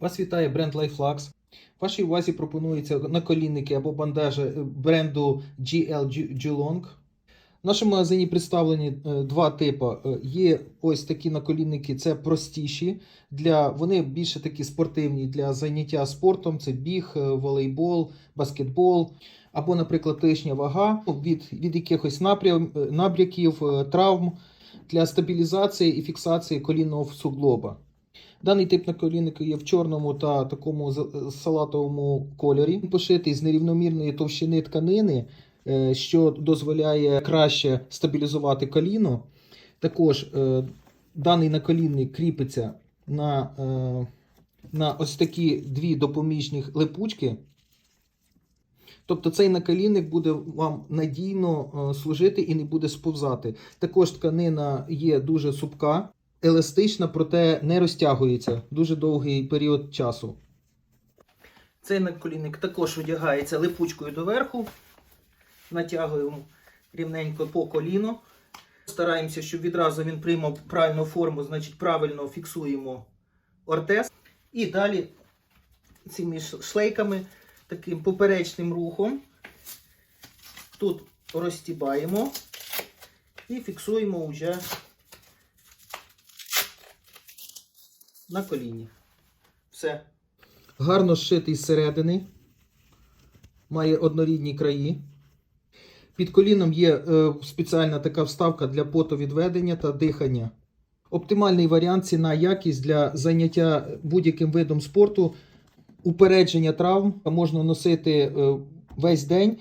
Вас вітає бренд LifeLux. Вашій увазі пропонуються наколінники або бандажі бренду GL Geelong. В нашому магазині представлені е, два типи. Е, Є ось такі наколінники, це простіші. Для, вони більше такі спортивні для заняття спортом. Це біг, е, волейбол, баскетбол. Або, наприклад, лишня вага від, від якихось напрям, набряків, травм для стабілізації і фіксації колінного суглоба. Даний тип наколінника є в чорному та такому салатовому кольорі. Він пошитий з нерівномірної товщини тканини, е, що дозволяє краще стабілізувати коліно. Також е, даний наколінник кріпиться на, е, на ось такі дві допоміжні липучки. Тобто цей наколінник буде вам надійно служити і не буде сповзати. Також тканина є дуже супка, еластична, проте не розтягується дуже довгий період часу. Цей наколінник також одягається липучкою доверху. Натягуємо рівненько по коліно. Стараємося, щоб відразу він приймав правильну форму, значить правильно фіксуємо ортез. І далі цими шлейками, таким поперечним рухом, тут розтібаємо і фіксуємо вже на коліні. Все. Гарно зшитий зсередини. Має однорідні краї. Під коліном є е, спеціальна така вставка для потовідведення та дихання. Оптимальний варіант ціна якість для заняття будь-яким видом спорту, упередження травм можна носити е, весь день.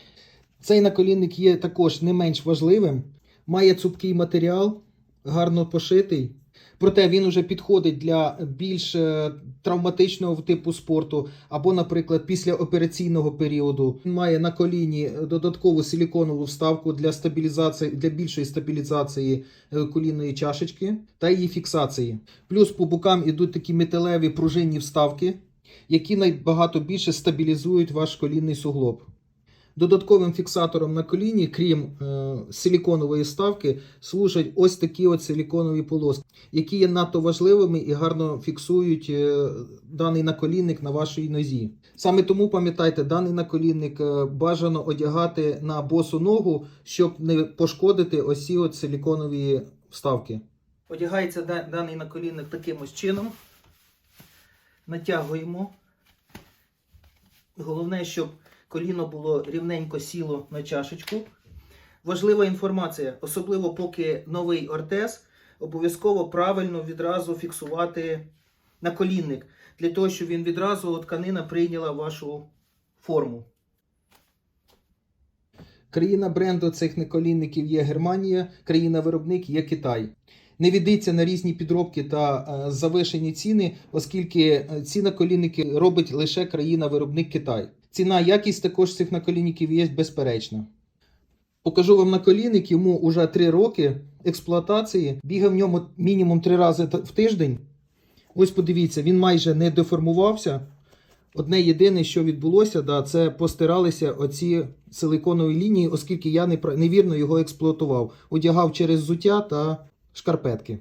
Цей наколінник є також не менш важливим. Має цупкий матеріал, гарно пошитий. Проте він уже підходить для більш е, травматичного типу спорту, або, наприклад, після операційного періоду. Він має на коліні додаткову силіконову вставку для стабілізації для більшої стабілізації е, колінної чашечки та її фіксації. Плюс по бокам ідуть такі металеві пружинні вставки, які набагато більше стабілізують ваш колінний суглоб. Додатковим фіксатором на коліні, крім е, силіконової вставки, служать ось такі от силіконові полоски, які є надто важливими і гарно фіксують е, даний наколінник на вашій нозі. Саме тому пам'ятайте, даний наколінник е, бажано одягати на босу ногу, щоб не пошкодити ось ці от силіконові вставки. Одягається даний наколінник таким ось чином. Натягуємо. Головне, щоб коліно було рівненько сіло на чашечку. Важлива інформація, особливо поки новий ортез, обов'язково правильно відразу фіксувати наколінник, для того, щоб він відразу тканина прийняла вашу форму. Країна бренду цих наколінників є Германія, країна-виробник є Китай. Не віддиться на різні підробки та е, завишені ціни, оскільки е, ці наколінники робить лише країна-виробник Китай. Ціна, якість також цих наколінників є безперечна. Покажу вам наколінник, йому вже 3 роки експлуатації. Бігав в ньому мінімум 3 рази в тиждень. Ось подивіться, він майже не деформувався. Одне єдине, що відбулося, да, це постиралися оці силиконові лінії, оскільки я невірно його експлуатував. Одягав через взуття та шкарпетки.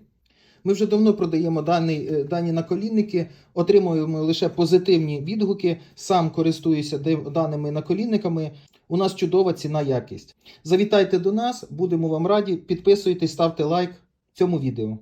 Ми вже давно продаємо дані, е, дані наколінники, отримуємо лише позитивні відгуки. Сам користуюся даними наколінниками. У нас чудова ціна якість. Завітайте до нас, будемо вам раді. Підписуйтесь, ставте лайк цьому відео.